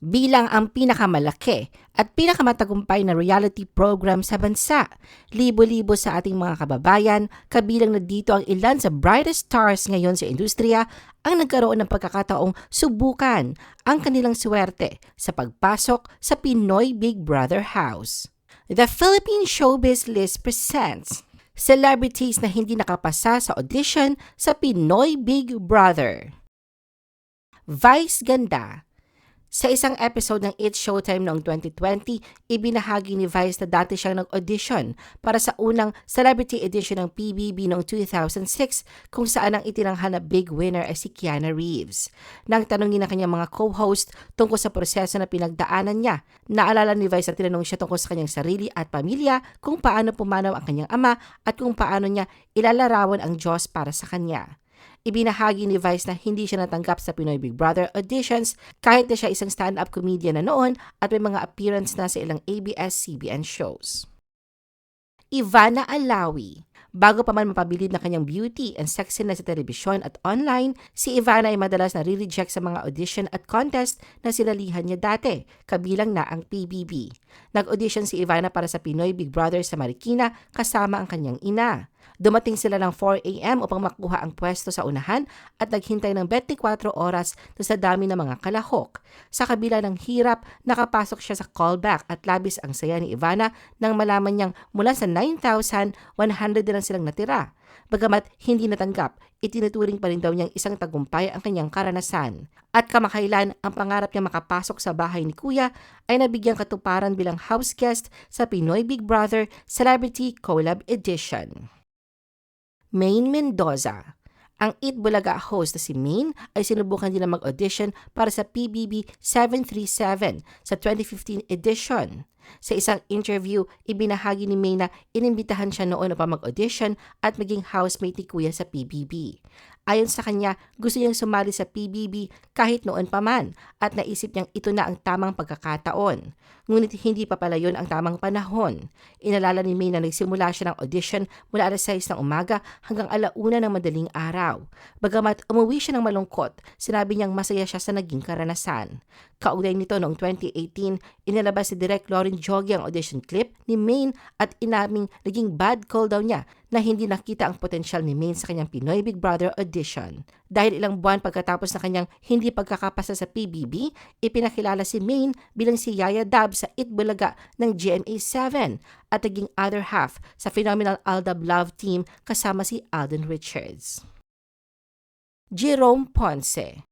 bilang ang pinakamalaki at pinakamatagumpay na reality program sa bansa. Libo-libo sa ating mga kababayan, kabilang na dito ang ilan sa brightest stars ngayon sa industriya ang nagkaroon ng pagkakataong subukan ang kanilang swerte sa pagpasok sa Pinoy Big Brother House. The Philippine Showbiz List presents celebrities na hindi nakapasa sa audition sa Pinoy Big Brother. Vice Ganda sa isang episode ng It's Showtime noong 2020, ibinahagi ni Vice na dati siyang nag-audition para sa unang celebrity edition ng PBB noong 2006 kung saan ang itinanghal na big winner ay si Kiana Reeves. Nang tanongin ng kanyang mga co-host tungkol sa proseso na pinagdaanan niya, naalala ni Vice na tinanong siya tungkol sa kanyang sarili at pamilya, kung paano pumanaw ang kanyang ama at kung paano niya ilalarawan ang Diyos para sa kanya. Ibinahagi ni Vice na hindi siya natanggap sa Pinoy Big Brother auditions kahit na siya isang stand-up comedian na noon at may mga appearance na sa ilang ABS-CBN shows. Ivana Alawi Bago pa man mapabilib na kanyang beauty and sexiness sa telebisyon at online, si Ivana ay madalas na re-reject sa mga audition at contest na sinalihan niya dati, kabilang na ang PBB. Nag-audition si Ivana para sa Pinoy Big Brother sa Marikina kasama ang kanyang ina. Dumating sila ng 4 a.m. upang makuha ang pwesto sa unahan at naghintay ng 24 oras na sa dami ng mga kalahok. Sa kabila ng hirap, nakapasok siya sa callback at labis ang saya ni Ivana nang malaman niyang mula sa 9,100 na silang natira. Bagamat hindi natanggap, itinuturing pa rin daw niyang isang tagumpay ang kanyang karanasan. At kamakailan, ang pangarap niya makapasok sa bahay ni Kuya ay nabigyang katuparan bilang house guest sa Pinoy Big Brother Celebrity Collab Edition. Maine Mendoza. Ang Eat Bulaga host na si Maine ay sinubukan na mag-audition para sa PBB 737 sa 2015 edition. Sa isang interview, ibinahagi ni May na inimbitahan siya noon upang mag-audition at maging housemate ni Kuya sa PBB. Ayon sa kanya, gusto niyang sumali sa PBB kahit noon pa man at naisip niyang ito na ang tamang pagkakataon. Ngunit hindi pa pala yun ang tamang panahon. Inalala ni May na nagsimula siya ng audition mula alas 6 ng umaga hanggang alauna ng madaling araw. Bagamat umuwi siya ng malungkot, sinabi niyang masaya siya sa naging karanasan. Kaugnay nito noong 2018, inilabas si Direk Lauren Jogi ang audition clip ni Maine at inaming naging bad call daw niya na hindi nakita ang potensyal ni Maine sa kanyang Pinoy Big Brother audition. Dahil ilang buwan pagkatapos na kanyang hindi pagkakapasa sa PBB, ipinakilala si Maine bilang si Yaya Dab sa Itbulaga ng GMA7 at naging other half sa phenomenal Aldab Love team kasama si Alden Richards. Jerome Ponce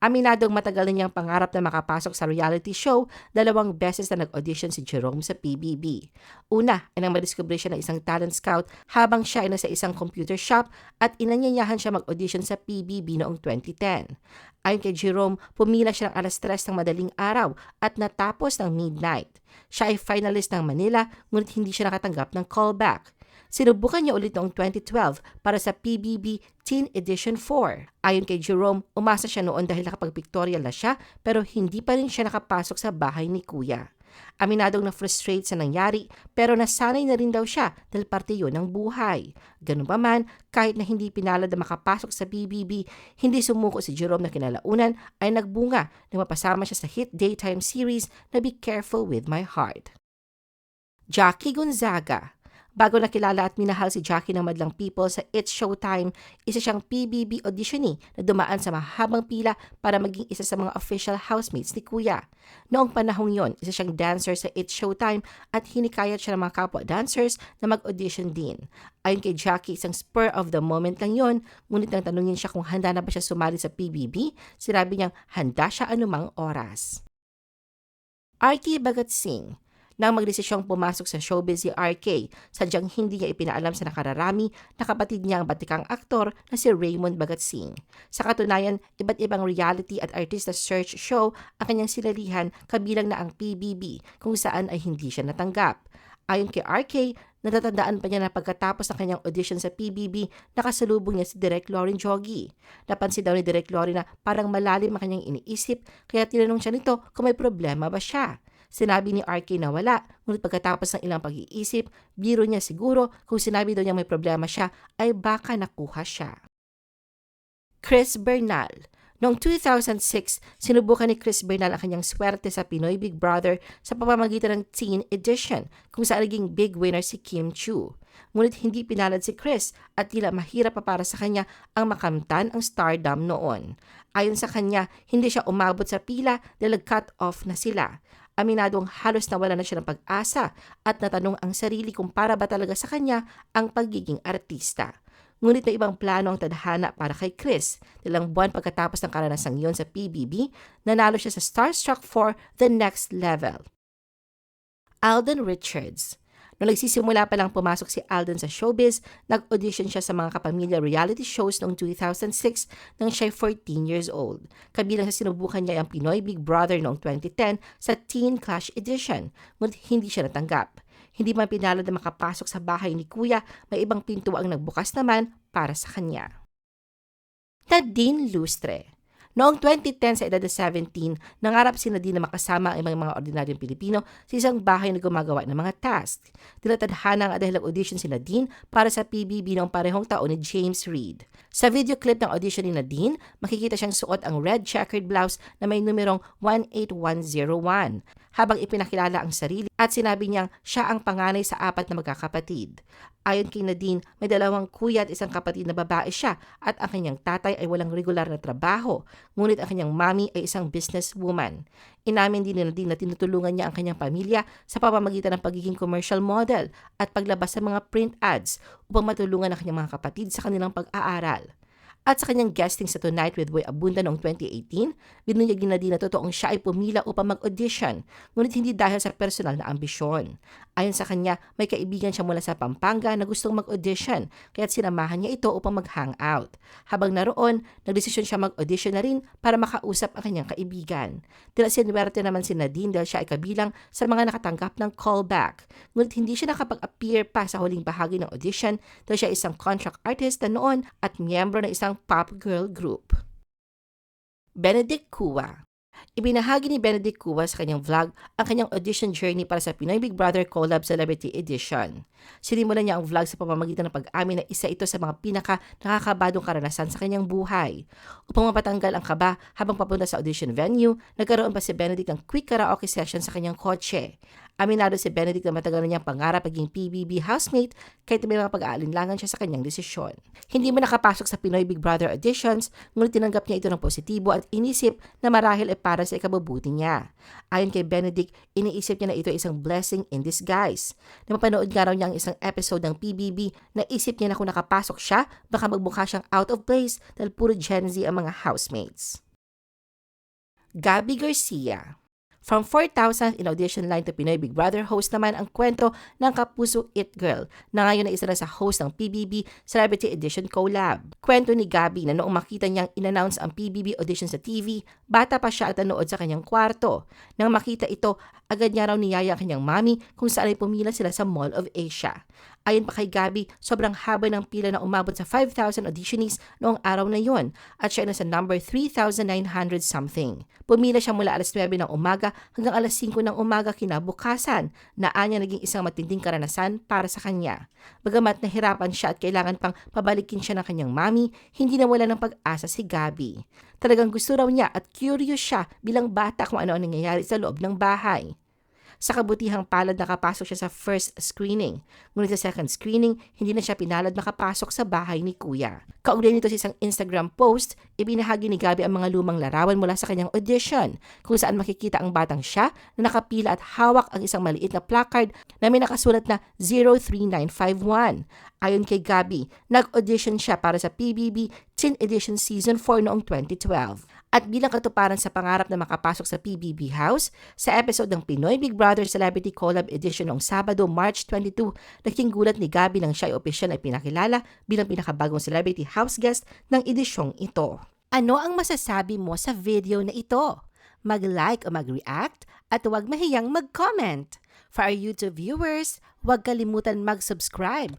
Aminadong matagal na niyang pangarap na makapasok sa reality show, dalawang beses na nag-audition si Jerome sa PBB. Una ay nang madiskubre siya ng isang talent scout habang siya ay nasa isang computer shop at inanyayahan siya mag-audition sa PBB noong 2010. Ayon kay Jerome, pumila siya ng alas 3 ng madaling araw at natapos ng midnight. Siya ay finalist ng Manila ngunit hindi siya nakatanggap ng callback. Sinubukan niya ulit noong 2012 para sa PBB Teen Edition 4. Ayon kay Jerome, umasa siya noon dahil nakapag-pictorial na siya pero hindi pa rin siya nakapasok sa bahay ni Kuya. Aminadong na frustrate sa nangyari pero nasanay na rin daw siya dahil parte yun ng buhay. Ganun pa man, kahit na hindi pinalad na makapasok sa PBB, hindi sumuko si Jerome na kinalaunan ay nagbunga na mapasama siya sa hit daytime series na Be Careful With My Heart. Jackie Gonzaga Bago nakilala at minahal si Jackie ng madlang people sa It's Showtime, isa siyang PBB auditionee na dumaan sa mahabang pila para maging isa sa mga official housemates ni Kuya. Noong panahong yon, isa siyang dancer sa It's Showtime at hinikayat siya ng mga kapwa dancers na mag-audition din. Ayon kay Jackie, isang spur of the moment lang yon, ngunit nang tanungin siya kung handa na ba siya sumali sa PBB, sinabi niyang handa siya anumang oras. Artie Bagat Singh nang magdesisyong pumasok sa showbiz si RK, sadyang hindi niya ipinaalam sa nakararami na kapatid niya ang batikang aktor na si Raymond Bagatsing. Sa katunayan, iba't ibang reality at artista search show ang kanyang silalihan kabilang na ang PBB kung saan ay hindi siya natanggap. Ayon kay RK, natatandaan pa niya na pagkatapos ng kanyang audition sa PBB, nakasalubong niya si Direk Lauren Jogi. Napansin daw ni Direk Lauren na parang malalim ang kanyang iniisip, kaya tinanong siya nito kung may problema ba siya. Sinabi ni RK na wala, ngunit pagkatapos ng ilang pag-iisip, biro niya siguro kung sinabi daw niya may problema siya ay baka nakuha siya. Chris Bernal Noong 2006, sinubukan ni Chris Bernal ang kanyang swerte sa Pinoy Big Brother sa pamamagitan ng Teen Edition kung saan naging big winner si Kim Chu. Ngunit hindi pinalad si Chris at tila mahirap pa para sa kanya ang makamtan ang stardom noon. Ayon sa kanya, hindi siya umabot sa pila dahil cut off na sila. Aminadong halos nawala na siya ng pag-asa at natanong ang sarili kung para ba talaga sa kanya ang pagiging artista. Ngunit may ibang plano ang tadhana para kay Chris. Ilang buwan pagkatapos ng karanasang yon sa PBB, nanalo siya sa Starstruck for The Next Level. Alden Richards Noong nagsisimula pa lang pumasok si Alden sa showbiz, nag-audition siya sa mga kapamilya reality shows noong 2006 nang siya 14 years old. Kabilang sa sinubukan niya ang Pinoy Big Brother noong 2010 sa Teen Clash Edition, ngunit hindi siya natanggap. Hindi man pinalad na makapasok sa bahay ni Kuya, may ibang pinto ang nagbukas naman para sa kanya. Nadine Lustre Noong 2010 sa edad na 17, nangarap si Nadine na makasama ang ibang mga ordinaryong Pilipino sa isang bahay na gumagawa ng mga task. Tinatadhana nga dahil audition si Nadine para sa PBB noong parehong taon ni James Reid. Sa video clip ng audition ni Nadine, makikita siyang suot ang red checkered blouse na may numerong 18101 habang ipinakilala ang sarili at sinabi niyang siya ang panganay sa apat na magkakapatid. Ayon kay Nadine, may dalawang kuya at isang kapatid na babae siya at ang kanyang tatay ay walang regular na trabaho, ngunit ang kanyang mami ay isang businesswoman. Inamin din ni Nadine na tinutulungan niya ang kanyang pamilya sa pamamagitan ng pagiging commercial model at paglabas sa mga print ads upang matulungan ang kanyang mga kapatid sa kanilang pag-aaral. At sa kanyang guesting sa Tonight with Boy Abunda noong 2018, binunyag na din na totoong siya ay pumila upang mag-audition, ngunit hindi dahil sa personal na ambisyon. Ayon sa kanya, may kaibigan siya mula sa Pampanga na gustong mag-audition, kaya't sinamahan niya ito upang mag-hangout. Habang naroon, nagdesisyon siya mag-audition na rin para makausap ang kanyang kaibigan. Tila sinwerte naman si Nadine dahil siya ay kabilang sa mga nakatanggap ng callback, ngunit hindi siya nakapag-appear pa sa huling bahagi ng audition dahil siya isang contract artist na noon at miyembro ng isang pop girl group. Benedict Kua Ibinahagi ni Benedict Kua sa kanyang vlog ang kanyang audition journey para sa Pinoy Big Brother Collab Celebrity Edition. Sinimulan niya ang vlog sa pamamagitan ng pag-amin na isa ito sa mga pinaka nakakabadong karanasan sa kanyang buhay. Upang mapatanggal ang kaba habang papunta sa audition venue, nagkaroon pa si Benedict ng quick karaoke session sa kanyang kotse. Aminado si Benedict na matagal na niyang pangarap maging PBB housemate kahit may mga pag-aalinlangan siya sa kanyang desisyon. Hindi mo nakapasok sa Pinoy Big Brother auditions, ngunit tinanggap niya ito ng positibo at inisip na marahil ay para sa ikabubuti niya. Ayon kay Benedict, iniisip niya na ito ay isang blessing in disguise. Na mapanood nga raw niya ang isang episode ng PBB, naisip niya na kung nakapasok siya, baka magmukha siyang out of place dahil puro Gen Z ang mga housemates. Gabby Garcia From 4,000 in audition line to Pinoy Big Brother host naman ang kwento ng Kapuso It Girl na ngayon ay isa na sa host ng PBB Celebrity Edition Collab. Kwento ni Gabby na noong makita niyang inannounce ang PBB audition sa TV, bata pa siya at nanood sa kanyang kwarto. Nang makita ito, agad niya raw niyaya ang kanyang mami kung saan ay pumila sila sa Mall of Asia. Ayon pa kay Gabby, sobrang haba ng pila na umabot sa 5,000 auditionees noong araw na yon at siya na sa number 3,900 something. Pumila siya mula alas 9 ng umaga hanggang alas 5 ng umaga kinabukasan na anya naging isang matinding karanasan para sa kanya. Bagamat nahirapan siya at kailangan pang pabalikin siya ng kanyang mami, hindi nawala ng pag-asa si Gabby. Talagang gusto raw niya at curious siya bilang bata kung ano ang nangyayari sa loob ng bahay. Sa kabutihang palad nakapasok siya sa first screening. Ngunit sa second screening, hindi na siya pinalad makapasok sa bahay ni Kuya. Kaugnay nito sa isang Instagram post, ibinahagi ni Gabi ang mga lumang larawan mula sa kanyang audition, kung saan makikita ang batang siya na nakapila at hawak ang isang maliit na placard na may nakasulat na 03951. Ayon kay Gabi, nag-audition siya para sa PBB Teen Edition Season 4 noong 2012. At bilang katuparan sa pangarap na makapasok sa PBB House, sa episode ng Pinoy Big Brother Celebrity Collab Edition noong Sabado, March 22, naging gulat ni Gabi nang siya ay opisyal na pinakilala bilang pinakabagong celebrity house guest ng edisyong ito. Ano ang masasabi mo sa video na ito? Mag-like o mag-react at huwag mahiyang mag-comment. For our YouTube viewers, huwag kalimutan mag-subscribe